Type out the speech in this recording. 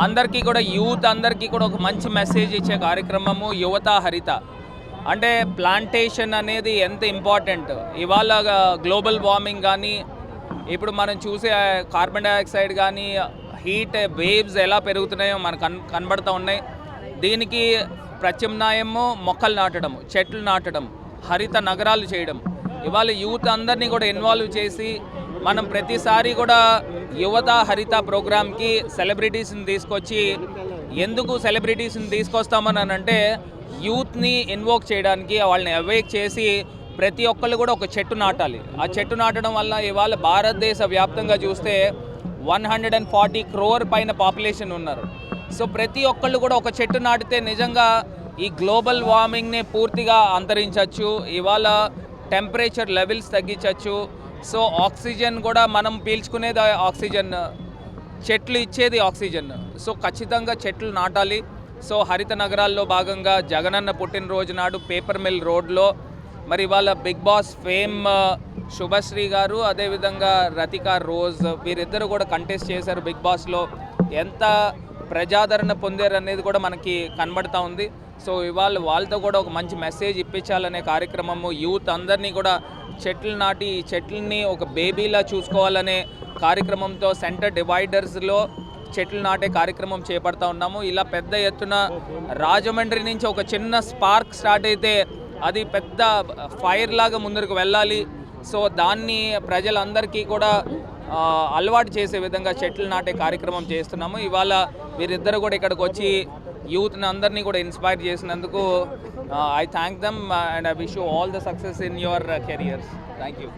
అందరికీ కూడా యూత్ అందరికీ కూడా ఒక మంచి మెసేజ్ ఇచ్చే కార్యక్రమము యువత హరిత. అంటే ప్లాంటేషన్ అనేది ఎంత ఇంపార్టెంట్ ఇవాళ గ్లోబల్ వార్మింగ్ కానీ ఇప్పుడు మనం చూసే కార్బన్ డైఆక్సైడ్ కానీ హీట్ వేవ్స్ ఎలా పెరుగుతున్నాయో మనకు కన్ కనబడుతూ ఉన్నాయి. దీనికి ప్రత్యామ్నాయము మొక్కలు నాటడం చెట్లు నాటడం హరిత నగరాలు చేయడం ఇవాళ యూత్ అందరినీ కూడా ఇన్వాల్వ్ చేసి మనం ప్రతిసారి కూడా యువత హరిత ప్రోగ్రామ్కి సెలబ్రిటీస్ని తీసుకొచ్చి ఎందుకు సెలబ్రిటీస్ని తీసుకొస్తామని అంటే యూత్ని ఇన్వోక్ చేయడానికి వాళ్ళని అవేక్ చేసి ప్రతి ఒక్కళ్ళు కూడా ఒక చెట్టు నాటాలి. ఆ చెట్టు నాటడం వల్ల ఇవాళ భారతదేశ వ్యాప్తంగా చూస్తే one hundred and forty crore పైన పాపులేషన్ ఉన్నారు. సో ప్రతి ఒక్కళ్ళు కూడా ఒక చెట్టు నాటితే నిజంగా ఈ గ్లోబల్ వార్మింగ్ని పూర్తిగా అంతరించవచ్చు ఇవాళ టెంపరేచర్ లెవెల్స్ తగ్గించవచ్చు సో ఆక్సిజన్ కూడా మనం పీల్చుకునేది ఆక్సిజన్. చెట్లు ఇచ్చేది ఆక్సిజన్. సో ఖచ్చితంగా చెట్లు నాటాలి. సో హరిత నగరాల్లో భాగంగా జగనన్న పుట్టినరోజు నాడు పేపర్ మిల్ రోడ్లో మరి వాళ్ళ బిగ్ బాస్ ఫేమ్ శుభశ్రీ గారు అదేవిధంగా రతిక రోజ్ వీరిద్దరు కూడా కంటెస్ట్ చేశారు బిగ్ బాస్లో. ఎంత ప్రజాదరణ పొందారు అనేది కూడా మనకి కనబడతా ఉంది. సో ఇవాళ వాళ్ళతో కూడా ఒక మంచి మెసేజ్ ఇప్పించాలనే కార్యక్రమము. యూత్ అందరినీ కూడా చెట్లు నాటి ఈ చెట్లని ఒక బేబీలా చూసుకోవాలనే కార్యక్రమంతో సెంటర్ డివైడర్స్లో చెట్లు నాటే కార్యక్రమం చేపడతా ఉన్నాము. ఇలా పెద్ద ఎత్తున రాజమండ్రి నుంచి ఒక చిన్న స్పార్క్ స్టార్ట్ అయితే అది పెద్ద ఫైర్ లాగా ముందరకు వెళ్ళాలి. సో దాన్ని ప్రజలందరికీ కూడా అలవాటు చేసే విధంగా చెట్లు నాటే కార్యక్రమం చేస్తున్నాము. ఇవాళ వీరిద్దరు కూడా ఇక్కడికి వచ్చి యూత్ని అందరినీ కూడా ఇన్స్పైర్ చేసినందుకు I thank them and I wish you all the success in your careers thank you